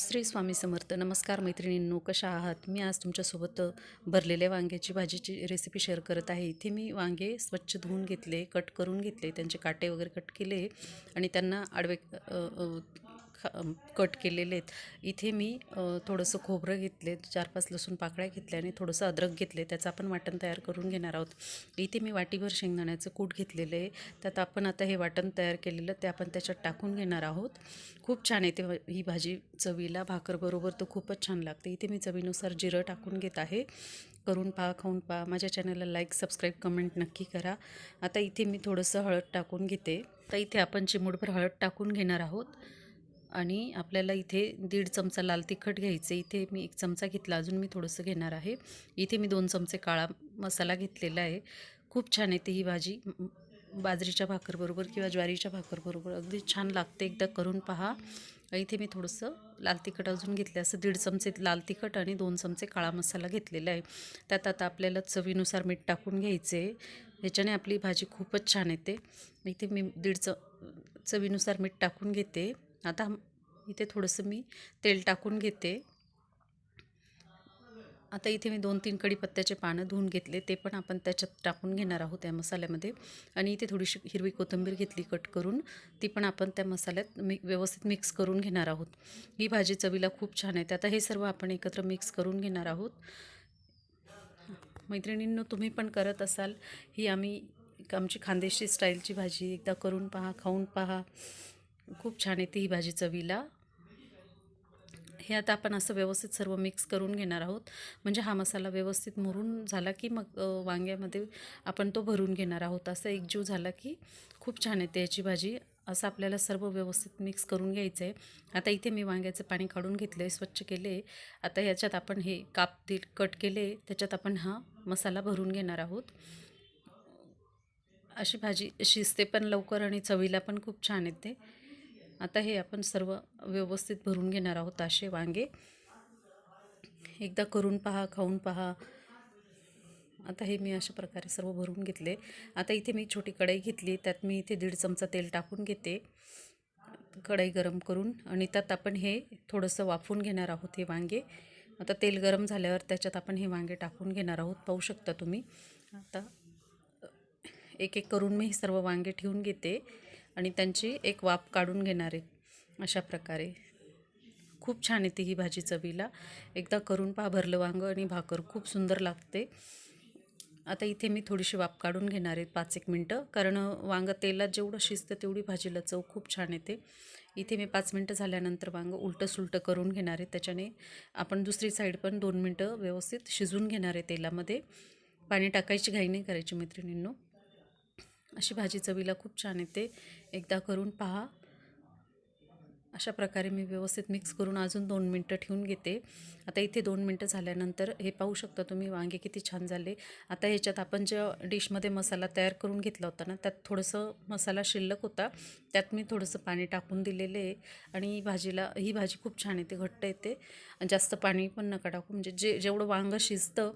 श्री स्वामी समर्थ नमस्कार मैत्रिणींनो कशा आहात? मी आज तुमच्यासोबत भरलेल्या वांग्याची भाजीची रेसिपी शेअर करत आहे. इथे मी वांगे स्वच्छ धुवून घेतले कट करून घेतले त्यांचे काटे वगैरे कट केले आणि त्यांना आडवे खा- कट केलेले आहेत. इथे मी थोडंसं खोबरं घेतले चार पाच लसूण पाकळ्या घेतल्या आणि थोडंसं अद्रक घेतले. त्याचं आपण वाटण तयार करून घेणार आहोत. इथे मी वाटीभर शेंगदाण्याचं कूट घेतलेलं आहे. त्यात आपण आता हे वाटण तयार केलेलं ते आपण त्याच्यात टाकून घेणार आहोत. खूप छान येते ही भाजी चवीला भाकरबरोबर तर खूपच छान लागते. इथे मी चवीनुसार जिरं टाकून घेत आहे. करून पहा खाऊन पहा. माझ्या चॅनलला लाईक सबस्क्राईब कमेंट नक्की करा. आता इथे मी थोडंसं हळद टाकून घेते. तर इथे आपण चिमूटभर हळद टाकून घेणार आहोत. आणि आपल्याला इथे दीड चमचा लाल तिखट घ्यायचे. इथे मी एक चमचा घेतला. अजून मी थोडंसं घेणार आहे. इथे मी दोन चमचे काळा मसाला घेतलेला आहे. खूप छान येते ही भाजी. बाजरीच्या भाकरबरोबर किंवा ज्वारीच्या भाकरबरोबर अगदी छान लागते. एकदा करून पहा. इथे मी थोडंसं लाल तिखट अजून घेतलं. असं दीड चमचे लाल तिखट आणि दोन चमचे काळा मसाला घेतलेला आहे. त्यात आता आपल्याला चवीनुसार मीठ टाकून घ्यायचे. आहे ह्याच्याने आपली भाजी खूपच छान येते. इथे मी दीड च चवीनुसार मीठ टाकून घेते. आता इथे थोडंसं मी तेल टाकून घेते. आता इथे मी दोन तीन कढीपत्त्याचे पानं धुवून घेतले ते पण आपण त्याच्यात टाकून घेणार आहोत त्या मसाल्यामध्ये. आणि इथे थोडीशी हिरवी कोथिंबीर घेतली कट करून ती पण आपण त्या मसाल्यात मी व्यवस्थित मिक्स करून घेणार आहोत. ही भाजी चवीला खूप छान आहे आता हे सर्व आपण एकत्र मिक्स करून घेणार आहोत. मैत्रिणींनो तुम्ही पण करत असाल ही आम्ही एक आमची खानदेशी स्टाईलची भाजी एकदा करून पहा खाऊन पहा. खूप छान येते ही भाजी चवीला हे आता आपण असं व्यवस्थित सर्व मिक्स करून घेणार आहोत. म्हणजे हा मसाला व्यवस्थित मुरून झाला की मग वांग्यामध्ये आपण तो भरून घेणार आहोत. असं एकजीव झाला की खूप छान येते याची भाजी. असं आपल्याला सर्व व्यवस्थित मिक्स करून घ्यायचं आहे. आता इथे मी वांग्याचं पाणी काढून घेतलं आहे स्वच्छ केले आता याच्यात आपण हे काप दिल कट केले त्याच्यात आपण हा मसाला भरून घेणार आहोत. अशी भाजी शिजते पण लवकर आणि चवीला पण खूप छान येते. आता हे आपण सर्व व्यवस्थित भरून घेणार आहोत असे वांगे. एकदा करून पहा खाऊन पहा. आता हे मी अशा प्रकारे सर्व भरून घेतले. आता इथे मी छोटी कढई घेतली त्यात मी इथे दीड चमचा तेल टाकून घेते. कढई गरम करून आणि त्यात आपण हे थोडंसं वाफवून घेणार आहोत हे वांगे. आता तेल गरम झाल्यावर त्याच्यात आपण हे वांगे टाकून घेणार आहोत. पाहू शकता तुम्ही. आता एक एक करून मी हे सर्व वांगे ठेवून घेते. आणि त्यांची एक वाफ काढून घेणार आहे. अशा प्रकारे. खूप छान येते ही भाजी चवीला. एकदा करून पहा भरलं वांगं आणि भाकर. खूप सुंदर लागते. आता इथे मी थोडीशी वाफ काढून घेणार आहे पाच एक मिनटं. कारण वांगं तेलात जेवढं शिजतं तेवढी भाजीला चव खूप छान येते. इथे मी पाच मिनटं झाल्यानंतर वांगं उलटं सुलटं करून घेणार आहे. त्याच्याने आपण दुसरी साईड पण दोन मिनटं व्यवस्थित शिजून घेणार आहे तेलामध्ये. पाणी टाकायची घाई नाही करायची मैत्रिणींनो. अशी भाजी चवीला खूप छान येते. एकदा करून पहा. अशा प्रकारे मी व्यवस्थित मिक्स करून अजून दोन मिनटं ठेवून घेते. आता इथे दोन मिनटं झाल्यानंतर हे पाहू शकता तुम्ही वांगे किती छान झाले. आता ह्याच्यात आपण ज्या डिशमध्ये मसाला तयार करून घेतला होता ना त्यात थोडंसं मसाला शिल्लक होता. त्यात मी थोडंसं पाणी टाकून दिलेलं आहे. आणि ही भाजीला ही भाजी खूप छान येते घट्ट येते. जास्त पाणी पण नका टाकू. म्हणजे जे जेवढं वांगं शिजतं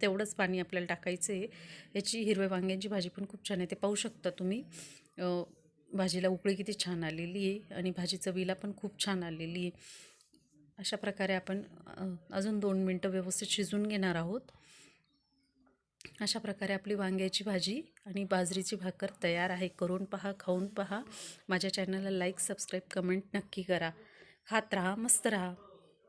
तेवढंच पाणी आपल्याला टाकायचं आहे याची हिरव्या वांग्यांची भाजी पण खूप छान आहे. ते पाहू शकता तुम्ही. भाजीला उकळी किती छान आलेली आहे आणि भाजी चवीला पण खूप छान आलेली आहे. अशा प्रकारे आपण अजून दोन मिनटं व्यवस्थित शिजून घेणार आहोत. अशा प्रकारे आपली वांग्याची भाजी आणि बाजरीची भाकर तयार आहे. करून पहा खाऊन पहा. माझ्या चॅनलला लाईक सबस्क्राईब कमेंट नक्की करा. खात राहा मस्त राहा.